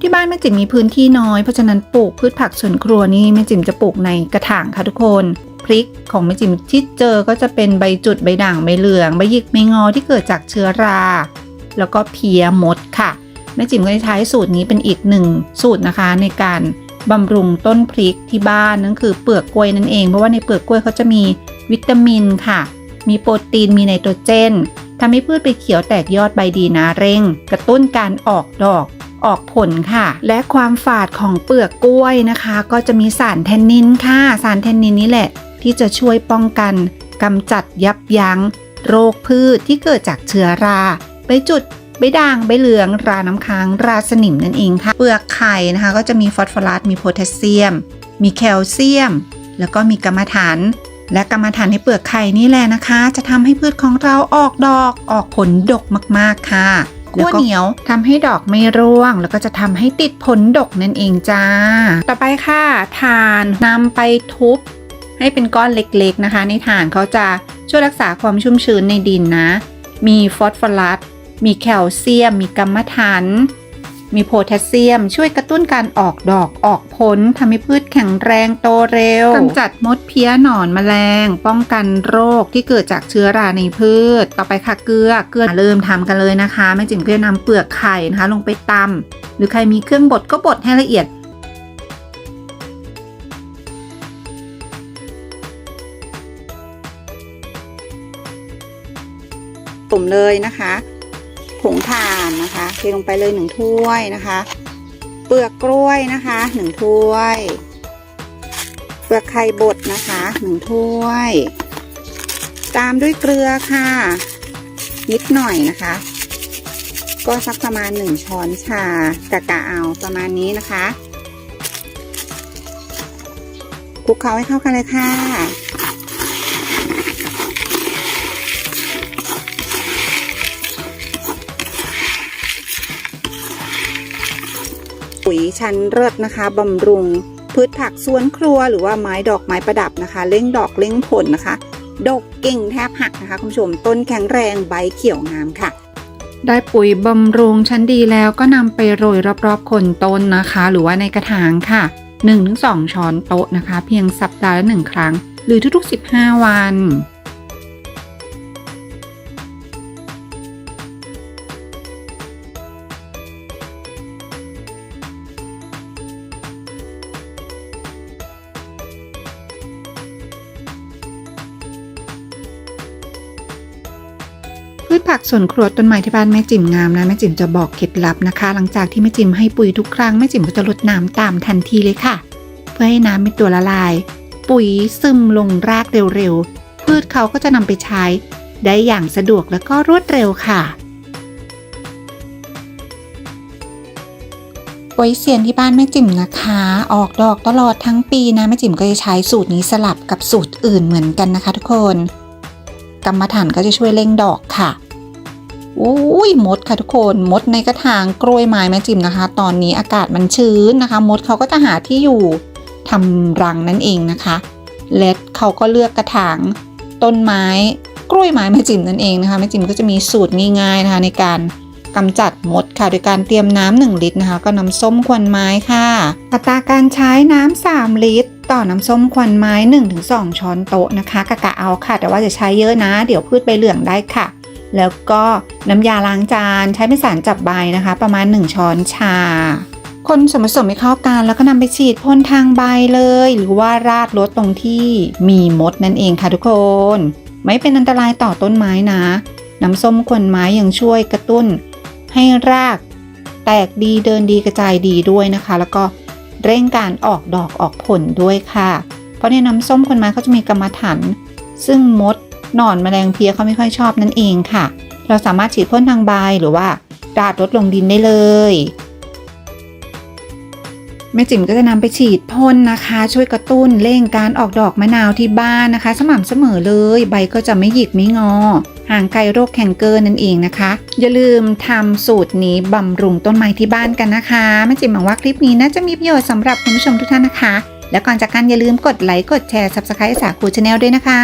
ที่บ้านแม่จิ๋มมีพื้นที่น้อยเพราะฉะนั้นปลูกพืชผักสวนครัวนี่แม่จิ๋มจะปลูกในกระถางค่ะทุกคนพริกของแม่จิ๋มที่เจอก็จะเป็นใบจุดใบด่างใบเหลืองใบหยิกใบงอที่เกิดจากเชื้อรา แล้วก็เพียมดค่ะแม่จิ๋มก็จะใช้สูตรนี้เป็นอีกหนึ่งสูตรนะคะในการบำรุงต้นพริกที่บ้านนั่นคือเปลือกกล้วยนั่นเองเพราะว่าในเปลือกกล้วยเขาจะมีวิตามินค่ะ มีโปรตีนมีไนโตรเจนทำให้พืชไปเขียวแตกยอดใบดีนะเร่ง กระตุ้นการออกดอก ออกผลค่ะ และความฝาดของเปลือกกล้วยนะคะ ก็จะมีสารแทนนินค่ะ สารแทนนินนี่แหละ ที่จะช่วยป้องกันกำจัดยับยั้ง โรคพืชที่เกิดจากเชื้อราใบจุดใบด่างใบเหลือง ราน้ำค้าง ราสนิมนั่นเองค่ะ เปลือกไข่นะคะ ก็จะมีฟอสฟอรัสมีโพแทสเซียม มีแคลเซียม แล้วก็มีกรรมฐานและกรรมฐานในเปลือกไข่นี่แหละนะคะ จะทำให้พืชของเราออกดอกออกผลดกมากๆค่ะ ขั้วเหนียวทำให้ดอกไม่ร่วง แล้วก็จะทำให้ติดผลดกนั่นเองจ้า ต่อไปค่ะทานนำไปทุบ ให้เป็นก้อนเล็กๆนะคะ ในฐานเขาจะช่วยรักษาความชุ่มชื้นในดินนะ มีฟอสฟอรัสมีแคลเซียม มีกัมมันถัน มีโพแทสเซียม ช่วยกระตุ้นการออกดอกออกผลทำให้พืชแข็งแรงโตเร็วกำจัดมดเพี้ยหนอนแมลง ป้องกันโรคที่เกิดจากเชื้อราในพืช ต่อไปค่ะเกลือเกลือเริ่มทำกันเลยนะคะแม่จิ๋มก็จะนำเปลือกไข่นะคะ ลงไปตำหรือใครมีเครื่องบดก็บดให้ละเอียดตุ่มเลยนะคะ ผงถ่านนะคะเทลงไปเลยหนึ่งถ้วยนะคะ เปลือกกล้วยนะคะหนึ่งถ้วย เปลือกไข่บดนะคะหนึ่งถ้วย ตามด้วยเกลือค่ะ นิดหน่อยนะคะ ก็สักประมาณหนึ่งช้อนชากะกะเอาประมาณนี้นะคะคลุกเคล้าให้เข้ากันเลยค่ะ ปุ๋ยชั้นเลิศนะคะบำรุง พืชผักสวนครัวหรือว่าไม้ดอกไม้ประดับนะคะ เล่งดอกเล่งผลนะคะ ดกกิ่งแทบหักนะคะคุณผู้ชมต้นแข็งแรงใบเขียวงามค่ะ ได้ปุ๋ยบำรุงชั้นดีแล้วก็นำไปโรยรอบๆคนต้นนะคะ หรือว่าในกระถางค่ะ 1-2 ช้อนโต๊ะนะคะ เพียงสัปดาห์ละหนึ่งครั้ง หรือทุกๆ 15 วัน พืชผักสวนครัวต้นไม้ที่บ้านแม่จิ๋มงามนะแม่จิ๋มจะบอกเคล็ดลับนะคะ หลังจากที่แม่จิ๋มให้ปุ๋ยทุกครั้งแม่จิ๋มก็จะลดน้ำตามทันทีเลยค่ะ เพื่อให้น้ำเป็นตัวละลาย ปุ๋ยซึมลงรากเร็วๆพืชเขาก็จะนำไปใช้ ได้อย่างสะดวกและก็รวดเร็วค่ะปุ๋ยเซียนที่บ้านแม่จิ๋มนะคะ ออกดอกตลอดทั้งปีนะแม่จิ๋มก็จะใช้สูตรนี้สลับกับสูตรอื่นเหมือนกันนะคะ ทุกคน กรรมฐานก็จะช่วยเร่งดอกค่ะอุ้ยมดค่ะทุกคนมดในกระถางกล้วยไม้แม่จิมนะคะ ตอนนี้อากาศมันชื้นนะคะ มดเขาก็จะหาที่อยู่ทำรังนั่นเองนะคะและเขาก็เลือกกระถางต้นไม้กล้วยไม้แม่จิมนั่นเองนะคะแม่จิมก็จะมีสูตรง่ายๆนะคะในการกำจัดมดค่ะโดยการเตรียมน้ำหนึ่งลิตรนะคะ ก็น้ำส้มควันไม้ค่ะอัตราการใช้น้ำ3ลิตร ต่อน้ำส้มควันไม้ 1-2 ช้อนโต๊ะนะคะกะกะเอาค่ะ แต่ว่าจะใช้เยอะนะ เดี๋ยวพืชใบเหลืองได้ค่ะ แล้วก็น้ำยาล้างจานใช้เป็นสารจับใบนะคะ ประมาณ 1 ช้อนชา คนส่วนผสมให้เข้ากันแล้วก็นำไปฉีดพ่นทางใบเลย หรือว่าราดรถตรงที่มีมดนั่นเองค่ะทุกคน ไม่เป็นอันตรายต่อต้นไม้นะ น้ำส้มควันไม้ยังช่วยกระตุ้น ให้รากแตกดีเดินดีกระจายดีด้วยนะคะ แล้วก็ เร่งการออกดอกออกผลด้วยค่ะ เพราะในน้ำส้มคนไม้เขาจะมีกรรมฐานซึ่งมดหนอนแมลงเพี้ยเขาไม่ค่อยชอบนั่นเองค่ะ เราสามารถฉีดพ่นทางใบหรือว่า ดาดลดลงดินได้เลย แม่จิ๋มก็จะนำไปฉีดพ่นนะคะ ช่วยกระตุ้นเร่งการออกดอกมะนาวที่บ้านนะคะ สม่ำเสมอเลย ใบก็จะไม่หยิกไม่งอ ห่างไกลโรคแคนเกอร์นั่นเองนะคะ อย่าลืมทำสูตรนี้บำรุงต้นไม้ที่บ้านกันนะคะแม่จิ๋มหวังว่าคลิปนี้น่าจะมีประโยชน์สำหรับคุณผู้ชมทุกท่านนะคะ และก่อนจากกันอย่าลืมกดไลค์กดแชร์ Subscribe สาคูชาแนลด้วยนะคะ